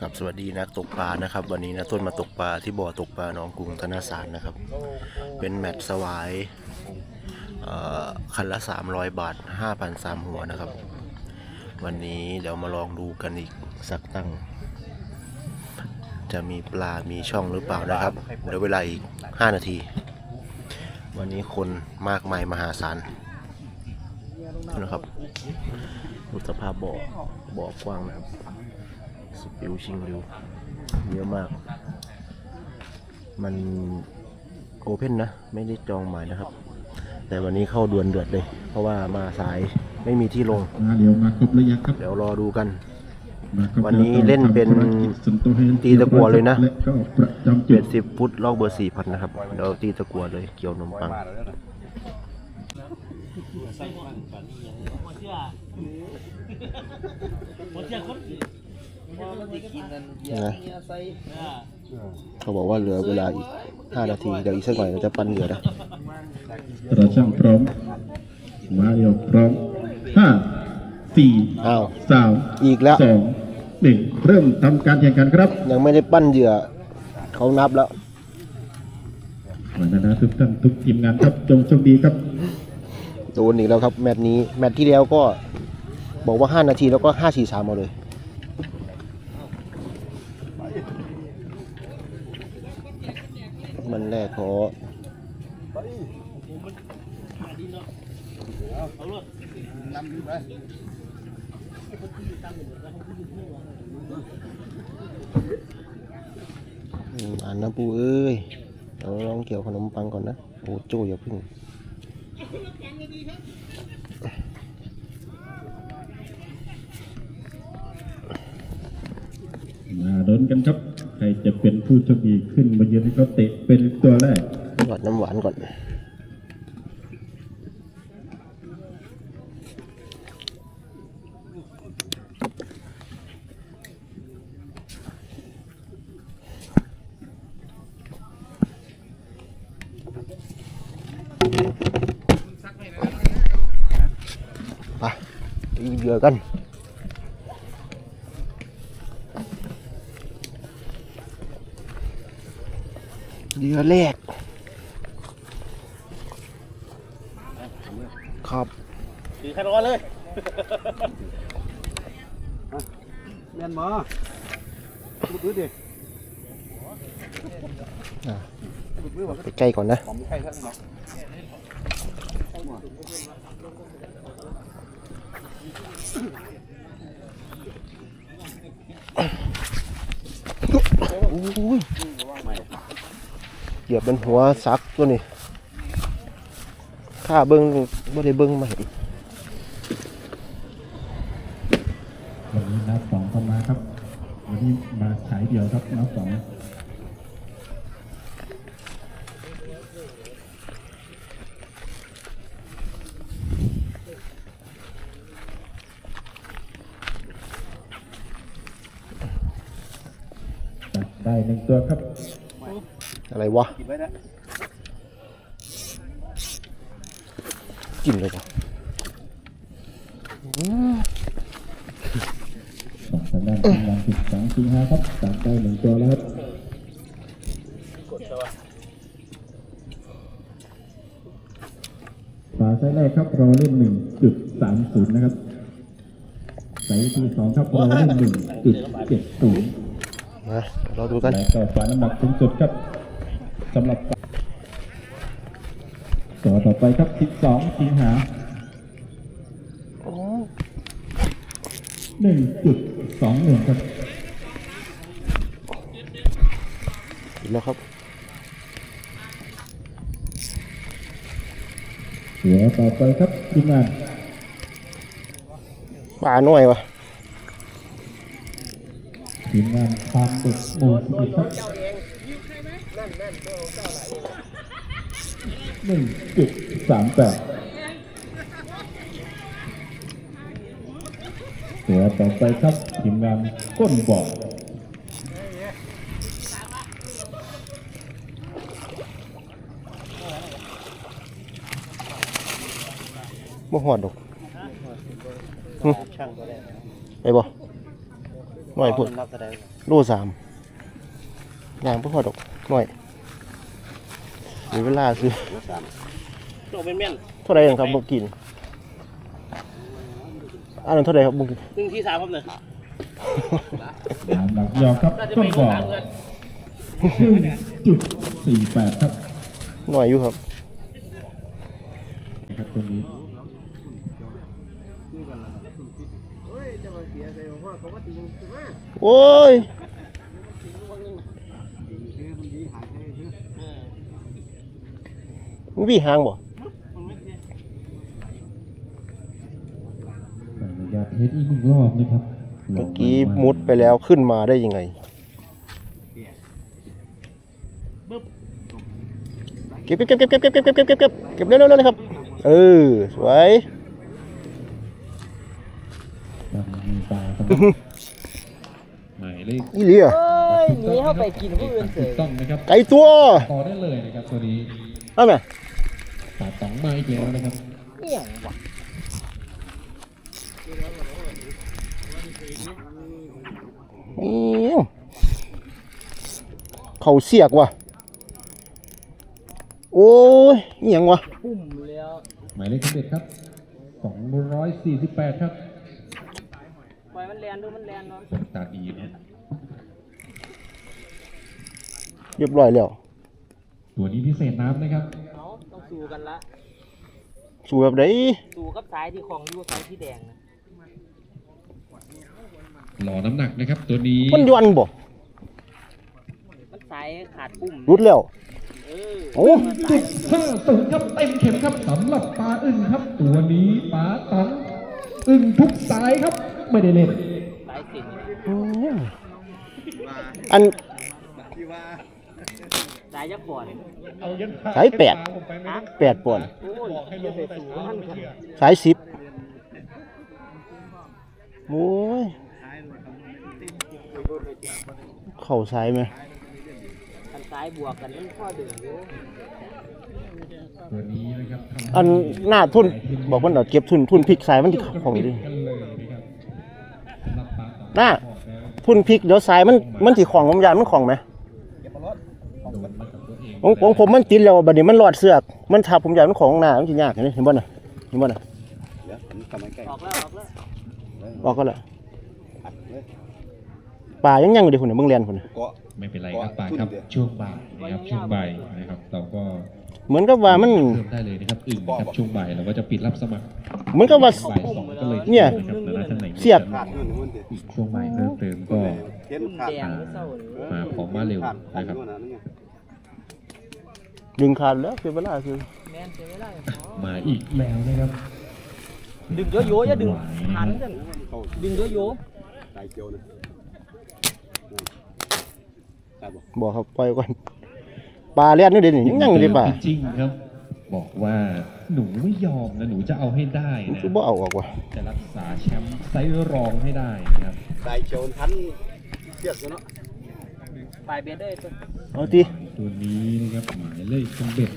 ครับสวัสดีนักตกปลานะครับ วันนี้นะต้นมาตกปลาที่บ่อตกปลาหนองกรุงธนสารนะครับ เป็นแมตช์สวายคันละ 300 บาท 5,000สามหัวนะครับ วันนี้เดี๋ยวมาลองดูกันอีกสักตั้ง จะมีปลา มีช่องหรือเปล่านะครับเหลือเวลาอีก 5 นาที วันนี้คนมากมายมหาศาลนะครับดูสภาพบ่อบ่อกว้างนะครับ สปิวชิงริวเยอะมาก มันโอเพนนะ ไม่ได้จองหมายนะครับ แต่วันนี้เข้าดวนเดือดเลย เพราะว่ามาสายไม่มีที่ลงอ่าเดี๋ยวมาครบระยะครับ เดี๋ยวรอดูกันมาครบวันนี้เล่นเป็นทำภารกิจส่วนตัวให้ตีตะกั่วเลยนะและก็ประจำจุเจ็ดดสิบฟุตลอกเบอร์สี่พันนะครับเดี๋ยวตีตะกัวเลยเกี่ยวนมปังนะเขาบอกว่าเหลือเวลาอีก 5 นาทีเดี๋ยวอีกสักหน่อยเราจะปั้นเหยื่อนะตระช่างพร้อมมาเดียวพร้อมห้าสี่อ้าวสามอีกแล้วสองหนึ่งเริ่มทำการแข่งขันครับ ยังไม่ได้ปั้นเหยื่อเขานับแล้ววันนานาทุกท่านทุกทีมงานครับจงโชคดีครับโดนอีกแล้วครับ แมตช์นี้ แมตช์ที่แล้วก็บอกว่า 5 นาทีแล้วก็ 5 4 3 เอาเลย มันแรกขออ่านนะปูเอ้ยเดี๋ยวลองเกี่ยวขนมปังก่อนนะ โอ้โจอย่าพึ่งมาโดนกันครับ รจะเป็นผู้โชคดีขึ้นมาเยือนให้เขาเตะเป็นตัวแรกหยอดน้ำหวานก่อนไปตีเหยื่อกัน ยื่อแรก ครับถือแค่ร้อนเลยเมียนมาบุดมือดิอะบุดมือแบบไปใกล้ก่อนนะผมไม่ใช่ท่านหรอกโอ้ย เหยียบเป็นหัวซักตัวนี้ข้าเบิ้งบ่ได้เบิ้งมาเห็นวันนี้นับสองเข้ามาครับ วันนี้มาสายเดียวครับนับสองได้หนึ่งตัวครับ อะไรวะกินไว้นะกินเลยปะสองทางด้านทีมงานสิบสองสิงหาครับจับได้หนึ่งตัวแล้วครับฝาไซส์แรกครับเราเล่นหนึ่งจุดสามศูนย์นะครับไซส์ที่สองครับเราเล่นหนึ่งจุดเจ็ดศูนย์มาเราดูกันและก็ฝาน้ำหนักสูงสุดครับ สำหรับตัวต่อไปครับสิบสองสิงหาหนึ่งจุดสองหนึ่งครับเห็นแล้วครับหัวต่อไปครับทีมงานปลาหน่อยวะทีมงานทางเด็กหมู่สิบเอ็ดครับ หนึ่งจุดสามแปดตัวต่อไปครับทีมงานก้นบ่อบ่หอดดอกได้ไปบ่หน่อยพุ่นนับแสดงโลสามยางพ่พอดอกหน่อย หรือเวลาซื้อโตเป็นแม่นเท่าไหรกันครับบุกินอันนั้นเท่าไหรครับบุกินหนึ่งที่สามครับเลยน้ำหนักยอครับน่าจะต้ไปนโรบ่งอพยาบาลเงินหนึ่งจุดสี่แปดครับหน่อยอยู่ครับครับตรงนี้โอ้ย มึงวิ่งหางบ่ขออนุญาตเทสอีกหนึ่งรอบนะครับเมื่อกี้มุดไปแล้วขึ้นมาได้ยังไงเก็บเก็บเก็บเก็บเก็บเก็บเก็บเก็บเก็บเก็บเก็บเร็วเร็วเร็วเลยครับ เออสวยยังมีปลาครับหมายเลขอีเหลียเอ้ยหนีเข้าไปกินผู้อื่นเสถูยกต้องนะครับไก่ตัว พอได้เลยนะครับตัวนี้เอาไหม ปลาตองมาอีกแล้วนะครับเอี่ยงวะนี่เขาเสียกว่ะโอ้ยอหยังวะปุ่มแล้วหมายเลขสิบเอ็ดครับสองร้อยสี่สิบแปดครับปล่อยมันแลนดูมันแลนเนาะตาดีนะเรียบร้อยแล้ว ตัวนี้พิเศษน้ำนะครับเอาต้อง สู้กันละ สู้แบบไหนสู้กับสายที่ของอยู่สายที่แดงนะหล่อน้ำหนักนะครับ ตัวนี้มันยวนบ่มันสายขาดปุ่มรุดแล้วเออโอ้จุดห้าศูนย์ครับเต็มเข็มครับสำหรับปลาอึ่งครับ ตัวนี้ปลาตองอึ่งทุกสายครับ ไม่ได้เล่นสายสินอืมอัน สายยักษ์บ่อนสายแปดแปดปอนด์โอ้ยอย่าไปสู้มันครับสายสิบโอ้ยเข่าซ้ายไหมกันสายบวกกันมันข้อดึงอยู่ตัวนี้นะครับทำให้อันหน้าทุนบอกมันเอาเก็บทุนทุนพริกสายมันของดิกันเลยนะครับสำหรับปลาตองหน้าบอกแล้วทุนพริกเดี๋ยวสายมันมันสิของผมยานมันของไหม โดนมากับตัวเอง ของของผมมันติดแล้วบัดนี้มันรอดเสือก มันทับผมยานมันของหน้ามันสิยากเห็นไหมเห็นบ่น่ะเห็นบ่น่ะออกแล้วออกแล้วบอกก็แล้วป่ายังยังอยู่ดิคุณน่ะเบิ่งเรียนคุณน่ะไม่เป็นไรครับปลาครับช่วงบ่ายนะครับช่วงบ่ายนะครับ เราก็เหมือนกับว่ามันเพิ่มได้เลยนะครับอึ่งนะครับช่วงบ่ายเราก็จะปิดรับสมัครเหมือนกับว่า บ่ายสองก็เลยเนี่ยนะครับแล้วท่านไหนเสียบช่วงบ่ายเพิ่มเติมก็ปุ่มแดงไม่เศร้าเลยมาพร้อมมาเร็วนะครับ ดึงขาดแล้วคือเวลาคือแม่นเสียไม่ได้มาอีกแล้วนะครับ ดึงโยโย่อย่าดึงหันกันดึงโยโย่บอกครับปล่อยก่อนปลาเลียนนี่เด่นยังยังอยู่ดิป่าพี่จริงครับ บอกว่าหนูไม่ยอมนะหนูจะเอาให้ได้นะคือบ่เอาออกว่ะจะรักษาแชมป์ไซส์รองให้ได้นะครับสายเขียวทันเทียบกันเนาะปลายเบ็ดได้ตัวเอาที ตัวนี้นะครับหมายเลขสมเด็จ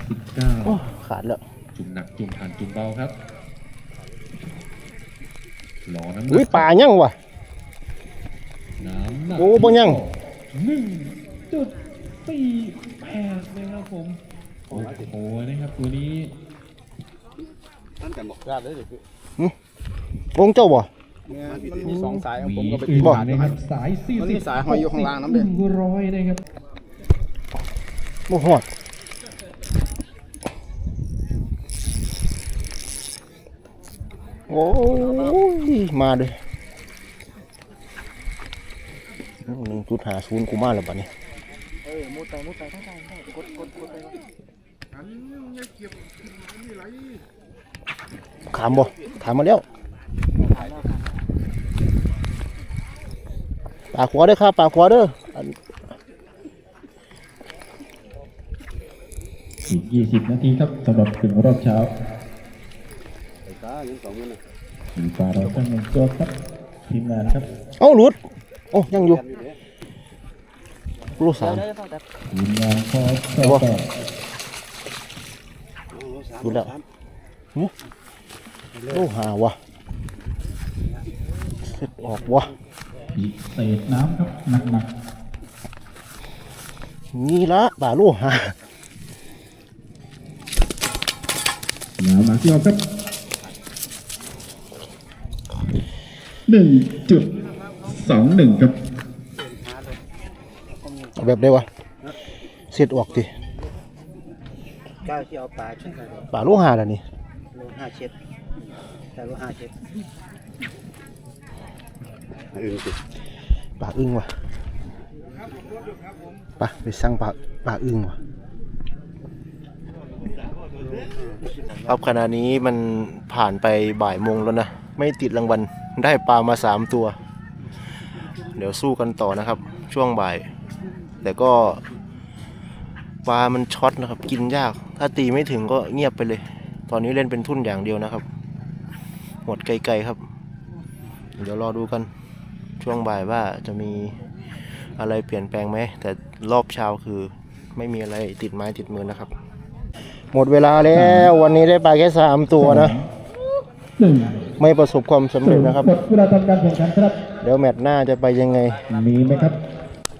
59โอ้ขาดแล้ว จุ่มหนักจุ่มผ่านจุ่มเบาครับหล่อน้ำหนัอุ้ยกปลายังว่ะน้ำหนักโอ้บ่ยัง หนึ่งจุดสี่แปดนะครับผม โอ้โหนะครับตัวนี้ทันกันบอกราดเลยดิวงเจ้าบ่มันมีสองสายของผมมีก็ไปอึ่ติงดขาดนะครับสายสี่มันสิมีบสายห้อยอยู่ข้างล่างน้ำเด้ หนึ่งร้อยนะครับ บ่ฮอดโอ้ย มาเลยหนึ่งจุดหาศูนย์กูมาแล้วบัดนี้เออมุดไปมุดไปทั้งใจกดกดกดไปขามบ่ขามมาแล้วปลาขวาเด้อครับปลาขวาเด้อ อันอีกยี่สิบนาทีครับสำหรับถึงรอบเช้าไอ้ตายังสองมือน่ะมีปลาเราตั้งหนึ่งตัวครับทีมงานครับเอ้าหลุด โอ้ยังอยู่แค่นี้เด้ลูกสามเดี๋ยวเดี๋ยวฟังแต่ทีมงานพอสอบดูแล้วลูกหาวะเสร็จออกวะพิเศษน้ำครับหนักนี่ละป่าลูกฮะ ๆยาวมาที่ออกครับหนึ่งจุดสองหนึ่งครับเอาแบบได้วะเสร็จออกดิก้าวที่เอาปลาขึ้นไปป่าลูกหาแล้วนี่โลห้าเช็ดแต่โลห้าเช็ดอึ้งสิป่าอึ้งว่ะไปไปสั่งป่าป่าอึ้งว่ะ ครับขณะนี้มันผ่านไปบ่ายโมงแล้วนะ ไม่ติดรางวัลได้ปลามาสามตัว เดี๋ยวสู้กันต่อนะครับ ช่วงบ่าย แต่ก็ปลามันช็อตนะครับ กินยาก ถ้าตีไม่ถึงก็เงียบไปเลย ตอนนี้เล่นเป็นทุ่นอย่างเดียวนะครับหมดไกลๆครับ เดี๋ยวรอดูกันช่วงบ่ายว่าจะมีอะไรเปลี่ยนแปลงไหมแต่รอบเช้าคือไม่มีอะไรติดไม้ติดมือนะครับ หมดเวลาแล้ววันนี้ได้ปลาแค่สามตัวนะหนึ่งไม่ประสบความสำเร็จนะครับหมดเวลาทำการแข่งขันครับ เดี๋ยวแมตช์หน้าจะไปยังไง มีไหมครับ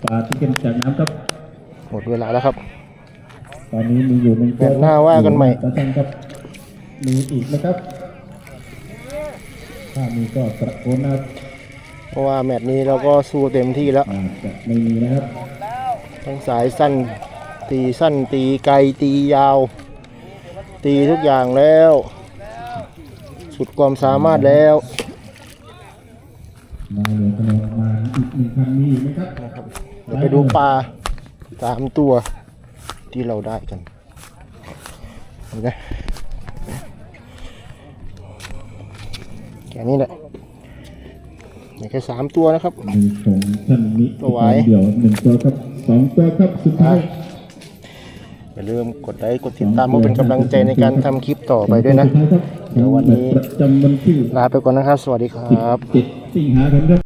ปลาที่เป็นจากน้ำครับ หมดเวลาแล้วครับ ตอนนี้มีอยู่หนึ่งแมตช์หน้าว่ากันใหม่ตะชังครับ มีอีกนะครับ ถ้ามีก็ตะโกนนะครับเพราะว่าแมตช์นี้เราก็สู้เต็มที่แล้วอาจจะไม่มีนะครับทั้งสายสั้นตีสั้นตีไกลตียาว ตีทุกอย่างแล้ว สุดความสามารถแล้วมาเหลือคะแนนมาอีกหนึ่งพันมีอีกไหมครับเดี๋ยวไปดูปลาสามตัวที่เราได้กันเห็นไหมแค่นี้แหละมีแค่สามตัวนะครับ มีของท่านนี้ตัวไว้เดี๋ยวหนึ่งตัวครับสองตัวครับสุดท้าย อย่าลืมกดไลค์กดติดตามเพื่อเป็นกำลังใจในการทำคลิปต่อไปด้วยนะสุดท้ายครับเดี๋ยววันนี้ประจำวันที่ลาไปก่อนนะครับ สวัสดีครับ 17สิงหาคมครับ